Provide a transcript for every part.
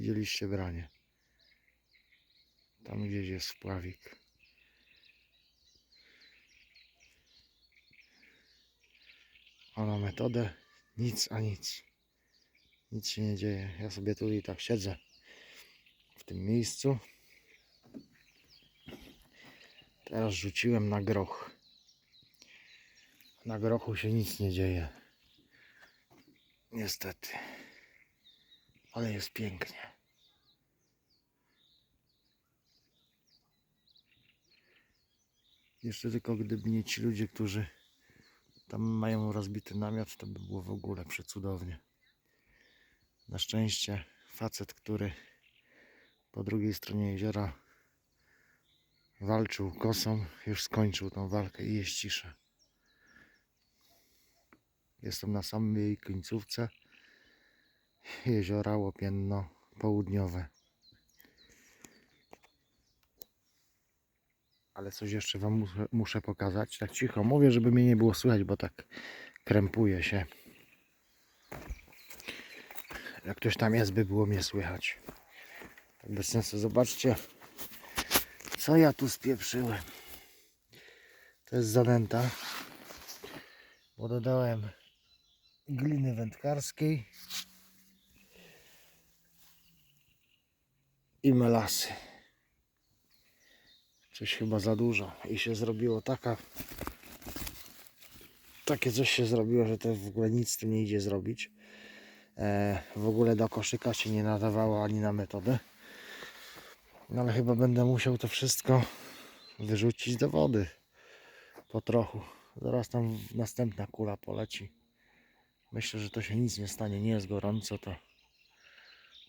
Widzieliście branie. Tam gdzieś jest spławik. Ona metodę nic a nic. Nic się nie dzieje. Ja sobie tu i tak siedzę w tym miejscu. Teraz rzuciłem na groch. Na grochu się nic nie dzieje. Niestety. Ale jest pięknie. Jeszcze tylko gdyby nie ci ludzie, którzy tam mają rozbity namiot, to by było w ogóle przecudownie. Na szczęście facet, który po drugiej stronie jeziora walczył kosą, już skończył tą walkę i jest cisza. Jestem na samej końcówce jeziora Łopienno Południowe. Ale coś jeszcze Wam muszę, pokazać. Tak cicho mówię, żeby mnie nie było słychać, bo tak krępuje się. Jak ktoś tam jest, by było mnie słychać. Tak bez sensu. Zobaczcie, co ja tu spieprzyłem. To jest zanęta, bo dodałem gliny wędkarskiej i melasy. Coś chyba za dużo i się zrobiło taka takie coś się zrobiło, że to w ogóle nic z tym nie idzie zrobić. E, w ogóle do koszyka się nie nadawało ani na metodę. No ale chyba będę musiał to wszystko wyrzucić do wody po trochu. Zaraz tam następna kula poleci. Myślę, że to się nic nie stanie. Nie jest gorąco, to,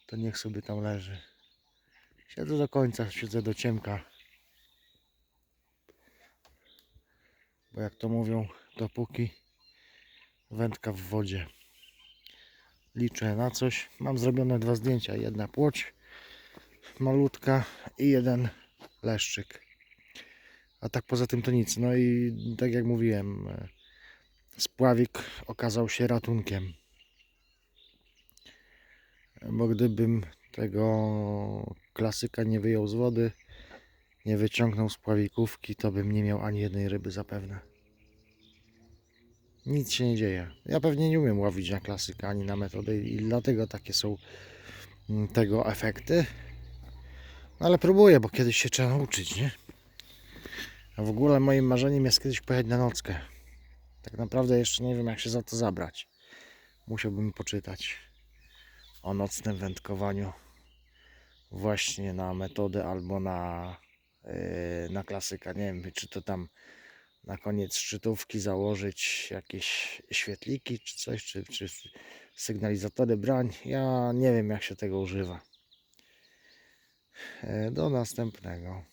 to niech sobie tam leży. Siedzę do końca, siedzę do ciemka. Jak to mówią, dopóki wędka w wodzie. Liczę na coś. Mam zrobione dwa zdjęcia. Jedna płoć malutka i jeden leszczyk. A tak poza tym to nic. No i tak jak mówiłem, e, spławik okazał się ratunkiem. Bo gdybym tego klasyka nie wyjął z wody, nie wyciągnął spławikówki, to bym nie miał ani jednej ryby zapewne. Nic się nie dzieje. Ja pewnie nie umiem łowić na klasyka ani na metodę i dlatego takie są mm, tego efekty. No ale próbuję, bo kiedyś się trzeba nauczyć, nie? A w ogóle moim marzeniem jest kiedyś pojechać na nockę. Tak naprawdę jeszcze nie wiem jak się za to zabrać. Musiałbym poczytać o nocnym wędkowaniu właśnie na metodę albo na, yy, na klasyka. Nie wiem, czy to tam na koniec szczytówki założyć jakieś świetliki czy coś, czy, czy sygnalizatory brań. Ja nie wiem jak się tego używa. E, Do następnego.